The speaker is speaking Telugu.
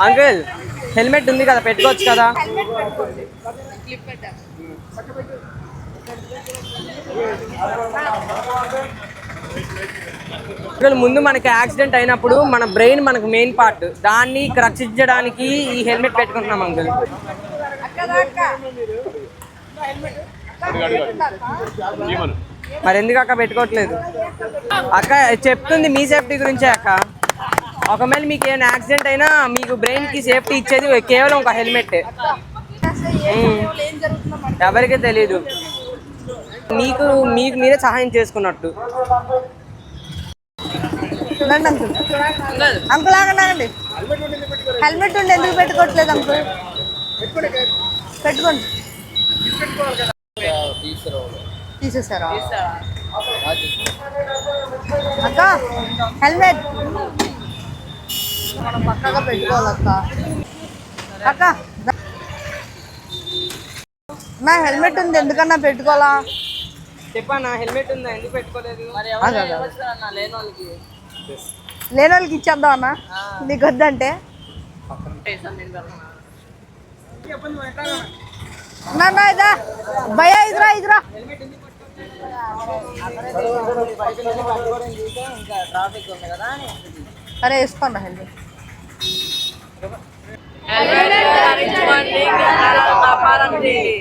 అంకుల్ హెల్మెట్ ఉంది కదా పెట్టుకోవచ్చు కదా? ముందు మనకి యాక్సిడెంట్ అయినప్పుడు మన బ్రెయిన్ మనకు మెయిన్ పార్ట్. దాన్ని రక్షించడానికి ఈ హెల్మెట్ పెట్టుకుంటున్నాం అంకుల్. మరి ఎందుకు అక్క పెట్టుకోవట్లేదు? అక్క చెప్తుంది మీ సేఫ్టీ గురించే అక్క. ఒకవేళ మీకు ఏమైనా యాక్సిడెంట్ అయినా మీకు బ్రెయిన్కి సేఫ్టీ ఇచ్చేది కేవలం ఒక హెల్మెట్ ఎవరికీ తెలియదు మీకు మీకు మీరే సహాయం చేసుకున్నట్టు. చూడండి అంకుల్. అంకుల్ ఆగండి హెల్మెట్ ఉండి ఎందుకు పెట్టుకోవట్లేదు అంకుల్? పెట్టుకోండి. తీసేసారా? అక్క హెల్మెట్ మనం పక్కగా పెట్టుకోవాలి అక్క నా హెల్మెట్ ఉంది ఎందుకన్నా పెట్టుకోవాలా? చెప్పన్నా హెల్మెట్ ఉందా? ఎందుకు పెట్టుకోలేదు. లేని వాళ్ళకి ఇచ్చేద్దాం అన్న నీకు వద్దంటే నా ఇదా. భయ ఇదిరా ఇదిరా. అరే వేసుకోండి helmet. Agad-agad, Juan Ling, Aral Taparang Dili.